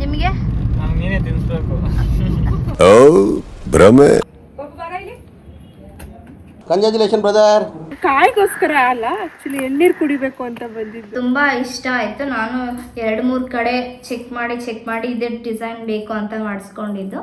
ನಿಮಗೆ? ನಮ್ಗೆ ನೀನೇ ತಿನ್ಸ್ಬೇಕು. ಓ ಭ್ರಮೆ. ಕಂಗ್ರ್ಯಾಚುಲೇಷನ್ ಬ್ರದರ್ ಕಾಯಿಗೋಸ್ಕರ ಅಲ್ಲ ಆಕ್ಚುಲಿ ಎಳ್ನೀರು ಕುಡಿಬೇಕು ಅಂತ ಬಂದಿದ್ದು. ತುಂಬಾ ಇಷ್ಟ ಆಯ್ತು. ನಾನು ಎರಡು ಮೂರು ಕಡೆ ಚೆಕ್ ಮಾಡಿ ಚೆಕ್ ಮಾಡಿ ಇದೇ ಡಿಸೈನ್ ಬೇಕು ಅಂತ ಮಾಡಿಸ್ಕೊಂಡಿದ್ದು.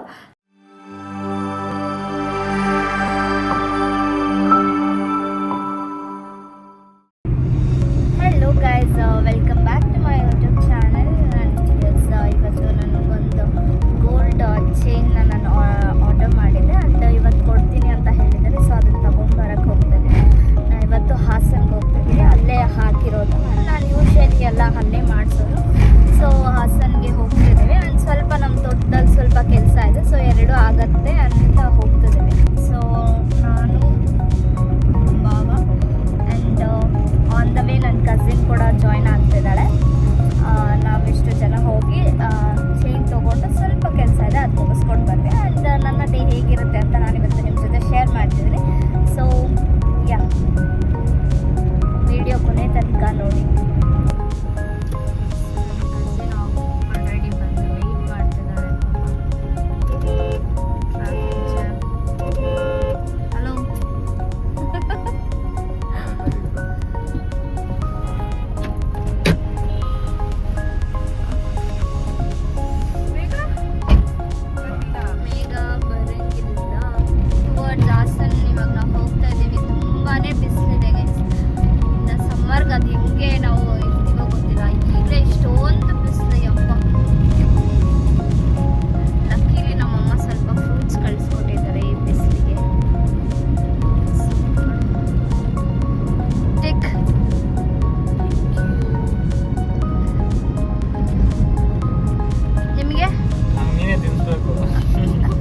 calórica.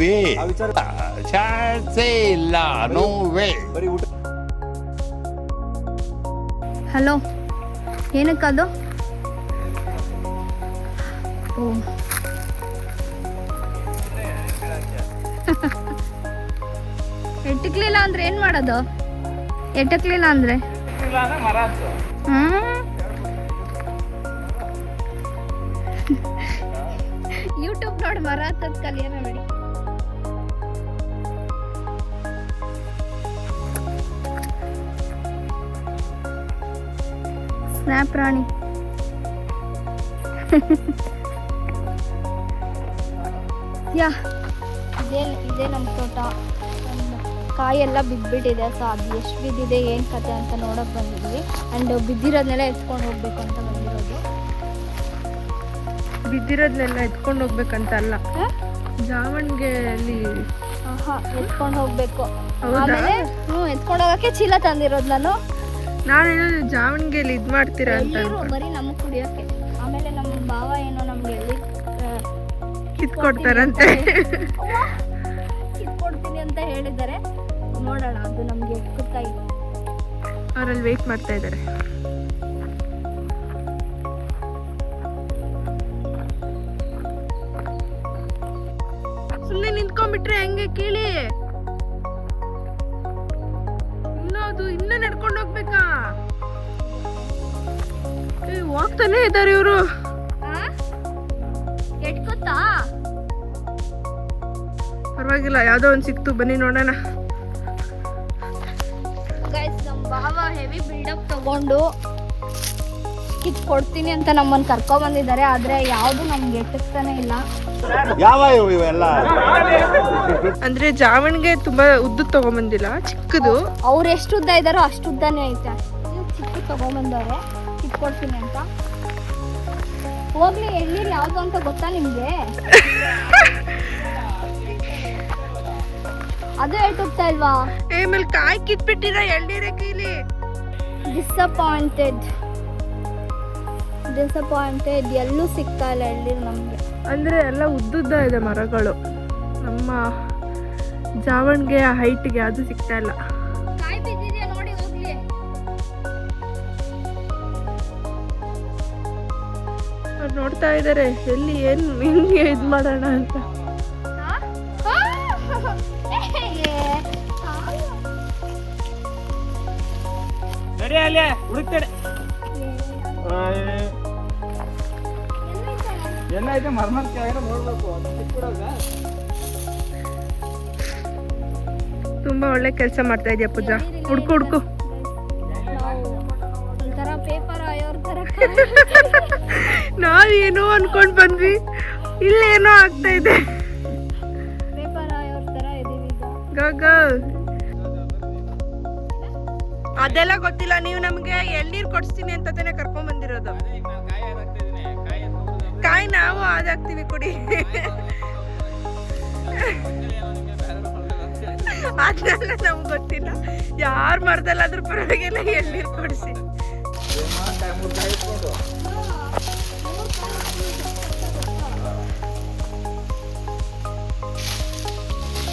ವೇ ಹಲೋ ಏನಕ್ಕದು? ಓ. ಎಟ್ಟಕ್ಲಿಲ್ಲ ಅಂದ್ರೆ ಏನು ಮಾಡೋದು? ಎಟ್ಟಕ್ಲಿಲ್ಲ ಅಂದ್ರೆ? ಯೂಟ್ಯೂಬ್ ನೋಡಿ ಮರ ಹತ್ತದ ಕಲಿಯೋಣ ಬಿಡಿ ಸ್ನ್ಯಾಪ್ ರಾಣಿ ಯಾ. ಇದೇ ಇದೇ ನಮ್ಮ ತೋಟ. ಕಾಯೆಲ್ಲ ಬಿದ್ದುಬಿಟ್ಟಿದೆ ಸೊ ಅದು ಎಷ್ಟು ಬಿದ್ದಿದೆ ಏನು ಕತೆ ಅಂತ ನೋಡೋಕೆ ಬಂದಿದ್ವಿ. ಆ್ಯಂಡ್ ಬಿದ್ದಿರೋದನ್ನೆಲ್ಲ ಎತ್ಕೊಂಡು ಹೋಗ್ಬೇಕು ಅಂತ ಬಂದಿರೋದು. ಬಿದ್ದಿರೋದ್ನೆಲ್ಲ ಎತ್ಕೊಂಡು ಹೋಗ್ಬೇಕಂತ ಅಲ್ಲ. ಜಾವಣಿಗೆಯಲ್ಲಿ ಜಾವಣ್ಗೆ ಅಲ್ಲಿ ಆಹಾ ಎತ್ಕೊಂಡು ಹೋಗ್ಬೇಕು. ಆಮೇಲೆ ಹ್ಞೂ ಎತ್ಕೊಂಡು ಹೋಗೋಕ್ಕೆ ಚೀಲ ತಂದಿರೋದು ನಾನು. ನಾನೇನೋ ಜಾವಣ್ಗೆಲಿ ಇದು ಮಾಡ್ತೀರಾ ಅಂತ. ಬರೀ ನಮಗೆ ಕುಡಿಯೋಕ್ಕೆ ಆಮೇಲೆ ನಮ್ಮ ಭಾವ ಏನೋ ನಮ್ಗೆ ಎಲ್ಲಿ ಕಿತ್ಕೊಡ್ತಾರಂತೆ. ಕಿತ್ಕೊಡ್ತೀನಿ ಅಂತ ಹೇಳಿದ್ದಾರೆ. ನೋಡೋಣ ಅದು ನಮಗೆ ಎಕ್ಕುತ್ತಾ ಇಲ್ಲ ಅವರಲ್ಲಿ ವೆಯ್ಟ್ ಮಾಡ್ತಾ ಇದ್ದಾರೆ. ಸುಮ್ಮನೆ ನಿಂತ್ಕೊಂಡ್ಬಿಟ್ರೆ ಹೆಂಗೆ ಕೇಳಿ? ಹೋಗ್ತಾನೆ ಇದ್ದಾರೆ ಇವರು. ಪರವಾಗಿಲ್ಲ ಯಾವ್ದೋ ಒಂದ್ ಸಿಕ್ತು ಬನ್ನಿ ನೋಡೋಣ. ಭಾವ ಹೆವಿ ಬಿಲ್ಡಪ್ ತಗೊಂಡು ಕಿತ್ ಕೊಡ್ತೀನಿ ಅಂತ ನಮ್ಮನ್ನು ಕರ್ಕೊಂಡ್ ಬಂದಿದ್ದಾರೆ ಆದ್ರೆ ಯಾವುದು ನಮ್ಗೆ ಎಟ್ಟಿಸ್ತಾನೆ ಇಲ್ಲ. ಯಾವ ಇವೆಲ್ಲ? ಅಂದ್ರೆ ಜಾವಣ್ಗೆ ತುಂಬಾ ಉದ್ದ ತಗೊಂಡ್ಬಂದಿಲ್ಲ ಚಿಕ್ಕದು. ಅವ್ರು ಎಷ್ಟು ಉದ್ದ ಇದಾರೋ ಅಷ್ಟು ಉದ್ದನೇ ಐತೆ ಚಿಕ್ಕ ತಗೊಂಬಂದವ್ರೆ. ಕಿತ್ಕೊಡ್ತೀನಿ ಅಂತ. ಹೋಗ್ಲಿ ಎಳ್ನೀರು ಯಾವ್ದು ಅಂತ ಗೊತ್ತಾ ನಿಮ್ಗೆ? ಅದು ಹೇಳ್ತೋಗ್ತಾ ಇಲ್ವಾ? ಆಮೇಲೆ ಕಾಯಿ ಕಿತ್ಬಿಟ್ಟಿರ ಎಳ್ನೀರೇ ಕೈಲಿ. ಡಿಸಪಾಯಿಂಟೆಡ್ ಡಿಸಪಾಯಿಂಟೆಡ್ ಎಲ್ಲೂ ಸಿಗ್ತಾ ಇಲ್ಲ ಎಳ್ನೀರು ನಮಗೆ. ಅಂದ್ರೆ ಎಲ್ಲ ಉದ್ದುದ್ದ ಇದೆ ಮರಗಳು. ನಮ್ಮ ಜಾವಣ್ಗೆ ಹೈಟ್ಗೆ ಅದು ಸಿಗ್ತಾ ಇಲ್ಲ. ಅವ್ರು ನೋಡ್ತಾ ಇದ್ದಾರೆ ಎಲ್ಲಿ ಏನ್ ಹೆಂಗೆ ಇದು ಮಾಡೋಣ ಅಂತ. ಅಲ್ಲೇ ಹುಡುಕ್ತೇನೆ ಎಲ್ಲ ಐತೆ ಮರ್ಮರ್ ಕೆಳಗಡೆ ನೋಡ್ಬೇಕು. ತುಂಬಾ ಒಳ್ಳೆ ಕೆಲಸ ಮಾಡ್ತಾ ಇದೆಯಾ ಪೂಜಾ? ಹುಡ್ಕು ಹುಡ್ಕು. ಒಂಥರ ಪೇಪರ್ ಆಯೋರ್ ತರ ನಾವೇನೋ ಅನ್ಕೊಂಡ್ ಬಂದ್ವಿ. ಇಲ್ಲೇನೋ ಆಗ್ತಾ ಇದೆ. ಅದೆಲ್ಲ ಗೊತ್ತಿಲ್ಲ ನೀವು ನಮ್ಗೆ ಎಳ್ನೀರ್ ಕೊಡ್ಸ್ತೀನಿ ಅಂತ ತಾನೇ ಕರ್ಕೊಂಡ್ ಬಂದಿರೋದು. ಕಾಯಿ ನಾವು ಅದಾಗ್ತೀವಿ ಕುಡಿ. ಅದನ್ನೆಲ್ಲ ನಮ್ಗೆ ಗೊತ್ತಿಲ್ಲ. ಯಾರ ಮರದಲ್ಲಾದ್ರೂ ಪರವಾಗಿಲ್ಲ ಎಳ್ನೀರ್ ಕೊಡಿಸಿ.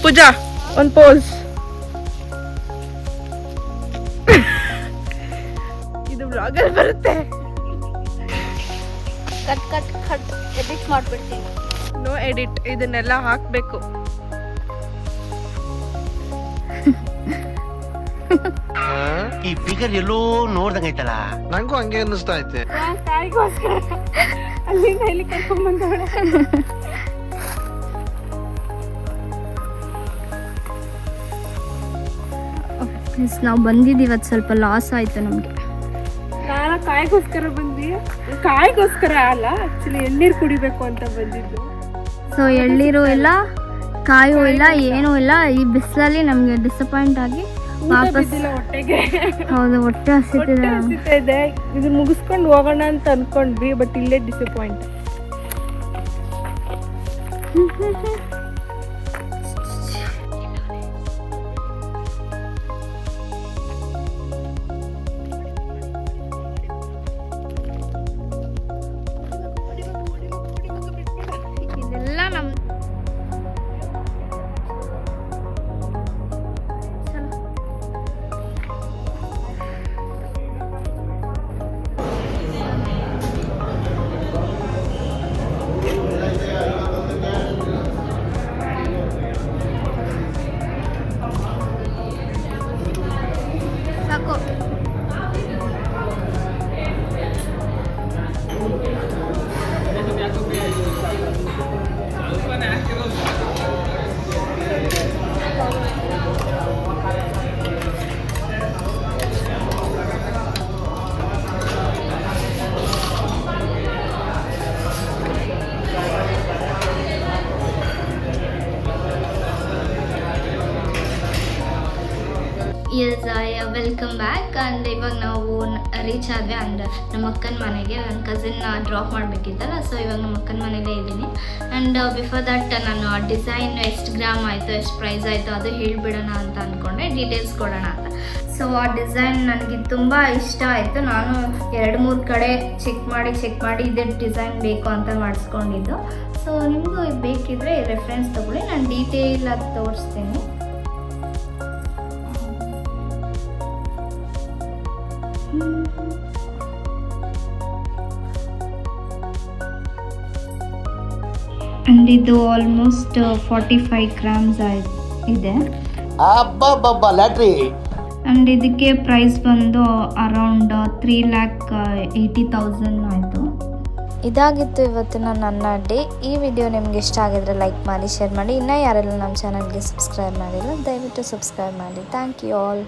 ಪೂಜಾ ಒಂದು ಪೋಸ್ ಇದು ಬ್ಲಾಗಲ್ಲಿ ಬರುತ್ತೆ. ಕಟ್ ಕಟ್ ಕಟ್ ಎಡಿಟ್ ಮಾಡ್ಬಿಡ್ತೀನಿ. ನೋ ಎಡಿಟ್ ಇದನ್ನೆಲ್ಲ ಹಾಕ್ಬೇಕು. ಈ ಫಿಗರ್ ಎಲ್ಲೋ ನೋಡ್ದಂಗೈತಲ್ಲ ನಂಗೂ ಹಂಗೆ ಅನ್ನಿಸ್ತಾ ಐತೆ. ತಾಯಿಗೋಸ್ಕರ. ಅಲ್ಲಿಂದ ಇಲ್ಲಿ ಕರ್ಕೊಂಡ್ ಬಂದವಳೆ. ನಾವು ಬಂದಿದ್ದೀವಿ ಇವತ್ತು ಸ್ವಲ್ಪ ಲಾಸ್ ಆಯಿತು ನಮಗೆ. ನಾನು ಕಾಯಿಗೋಸ್ಕರ ಬಂದಿ ಕಾಯಿಗೋಸ್ಕರ ಅಲ್ಲ ಆಕ್ಚುಲಿ ಎಳ್ನೀರು ಕುಡಿಬೇಕು ಅಂತ ಬಂದಿದ್ದು. ಸೊ ಎಳ್ನೀರು ಇಲ್ಲ ಕಾಯೋ ಇಲ್ಲ ಏನೂ ಇಲ್ಲ ಈ ಬಿಸಿಲಲ್ಲಿ ನಮಗೆ ಡಿಸಪಾಯಿಂಟ್ ಆಗಿ ಹೊಟ್ಟೆಗೆ. ಹೌದು ಹೊಟ್ಟೆ ಹಸಿತಿದೆ. ಹಸಿತಾ ಇದೆ ಇದು ಮುಗಿಸ್ಕೊಂಡು ಹೋಗೋಣ ಅಂತ ಅನ್ಕೊಂಡ್ವಿ ಬಟ್ ಇಲ್ಲೇ ಡಿಸಪಾಯಿಂಟ್ 거. ವೆಲ್ಕಮ್ ಬ್ಯಾಕ್ ಆ್ಯಂಡ್ ಇವಾಗ ನಾವು ರೀಚ್ ಆದ್ವಿ ಅಂದ್ರೆ ನಮ್ಮ ಅಕ್ಕನ ಮನೆಗೆ. ನನ್ನ ಕಸಿನ್ನ ಡ್ರಾಪ್ ಮಾಡಬೇಕಿತ್ತಲ್ಲ ಸೊ ಇವಾಗ ನಮ್ಮ ಅಕ್ಕನ ಮನೆಯಲ್ಲೇ ಇದ್ದೀನಿ. ಆ್ಯಂಡ್ ಬಿಫೋರ್ ದಟ್ ನಾನು ಡಿಸೈನ್ ಎಷ್ಟು ಗ್ರಾಮ್ ಆಯಿತು, ಎಷ್ಟು ಪ್ರೈಸ್ ಆಯಿತು ಅದು ಹೇಳಿಬಿಡೋಣ ಅಂತ ಅಂದ್ಕೊಂಡೆ ಡೀಟೇಲ್ಸ್ ಕೊಡೋಣ ಅಂತ. ಸೊ ಆ ಡಿಸೈನ್ ನನಗೆ ತುಂಬ ಇಷ್ಟ ಆಯಿತು. ನಾನು ಎರಡು ಮೂರು ಕಡೆ ಚೆಕ್ ಮಾಡಿ ಚೆಕ್ ಮಾಡಿ ಇದೇ ಡಿಸೈನ್ ಬೇಕು ಅಂತ ಮಾಡಿಸ್ಕೊಂಡಿದ್ದು. ಸೊ ನಿಮಗೂ ಬೇಕಿದ್ರೆ ರೆಫರೆನ್ಸ್ ತೊಗೊಳ್ಳಿ. ನಾನು ಡೀಟೇಲಾಗಿ ತೋರಿಸ್ತೀನಿ. ಅಂಡ್ ಇದು ಆಲ್ಮೋಸ್ಟ್ ಫಾರ್ಟಿ ಫೈವ್ ಗ್ರಾಮ್ಸ್ ಇದೆ. ಅಬ್ಬಬ್ಬಬ್ಬ ಲ್ಯಾಟ್ರಿ. ಆ್ಯಂಡ್ ಇದಕ್ಕೆ ಪ್ರೈಸ್ ಬಂದು around three lakh eighty thousand ಆಯಿತು. ಇದಾಗಿತ್ತು ಇವತ್ತಿನ ನನ್ನ ಡೇ ಈ ವಿಡಿಯೋ ನಿಮ್ಗೆ ಇಷ್ಟ ಆಗಿದ್ರೆ ಲೈಕ್ ಮಾಡಿ ಶೇರ್ ಮಾಡಿ. ಇನ್ನೂ ಯಾರೆಲ್ಲ ನಮ್ಮ ಚಾನಲ್ಗೆ ಸಬ್ಸ್ಕ್ರೈಬ್ ಮಾಡಿಲ್ಲ ದಯವಿಟ್ಟು ಸಬ್ಸ್ಕ್ರೈಬ್ ಮಾಡಿ. Thank you all